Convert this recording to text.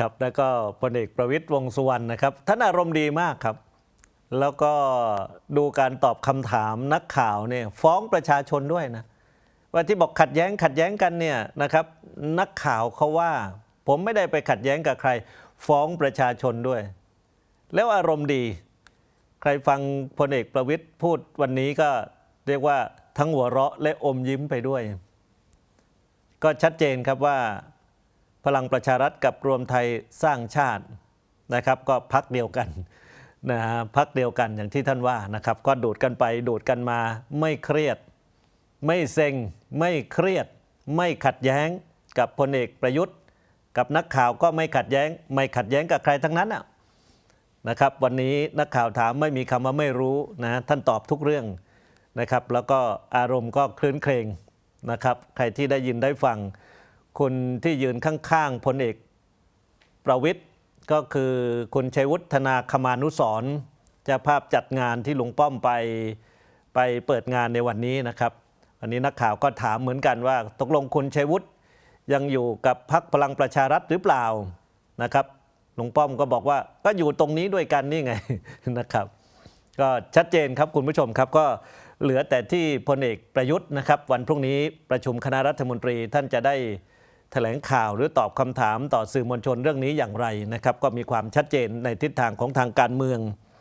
ครับแล้วก็พลเอกประวิตยวงสุวรรณนะครับท่านอารมณ์ดีมากครับ แล้วก็ดูการตอบคำถามนักข่าวเนี่ยฟ้องประชาชนด้วยนะว่าที่บอกขัดแย้งขัดแย้งกันเนี่ยนะครับนักข่าวเขาว่า ผมไม่ได้ไปขัดแย้งกับใคร ฟ้องประชาชนด้วย แล้วอารมณ์ดี ใครฟังพลเอกประวิตยพูดวันนี้ก็เรียกว่าทั้งหัวเราะและอมยิ้มไปด้วย ก็ชัดเจนครับว่า พลังประชารัฐกับรวมไทยสร้างชาตินะครับ ก็พักเดียวกันนะฮะพักเดียวกันอย่างที่ท่านว่านะครับ ก็ดูดกันไปดูดกันมาไม่เครียด ไม่เซ็ง ไม่เครียด ไม่ขัดแย้งกับพลเอกประยุทธ์ กับนักข่าวก็ไม่ขัดแย้ง ไม่ขัดแย้งกับใครทั้งนั้นอะนะครับ วันนี้นักข่าวถามไม่มีคำว่าไม่รู้นะท่านตอบทุกเรื่องนะครับ แล้วก็อารมณ์ก็คลื้นเครงนะครับ ใครที่ได้ยินได้ฟัง คุณที่ยืนข้างๆพลเอกประวิทย์ก็คือคุณชัยวุฒนาคมานุสรเจะภาพจัดงานที่ลุงป้อมไปไปเปิดงานในวันนี้นะครับ วันนี้นักข่าวก็ถามเหมือนกันว่า ตกลงคุณชัยวุฒิยังอยู่กับพรรคพลังประชารัฐหรือเปล่านะครับลุงป้อมก็บอกว่าก็อยู่ตรงนี้ด้วยกันนี่ไงนะครับ ก็ชัดเจนครับคุณผู้ชมครับ ก็เหลือแต่ที่พลเอกประยุทธ์นะครับ วันพรุ่งนี้ประชุมคณะรัฐมนตรีท่านจะได้ ถลงข่าวหรือตอบคำถามต่อสื่อมวลชนเรื่องนี้อย่างไรนะครับ ก็มีความชัดเจนในทิศทางของทางการเมือง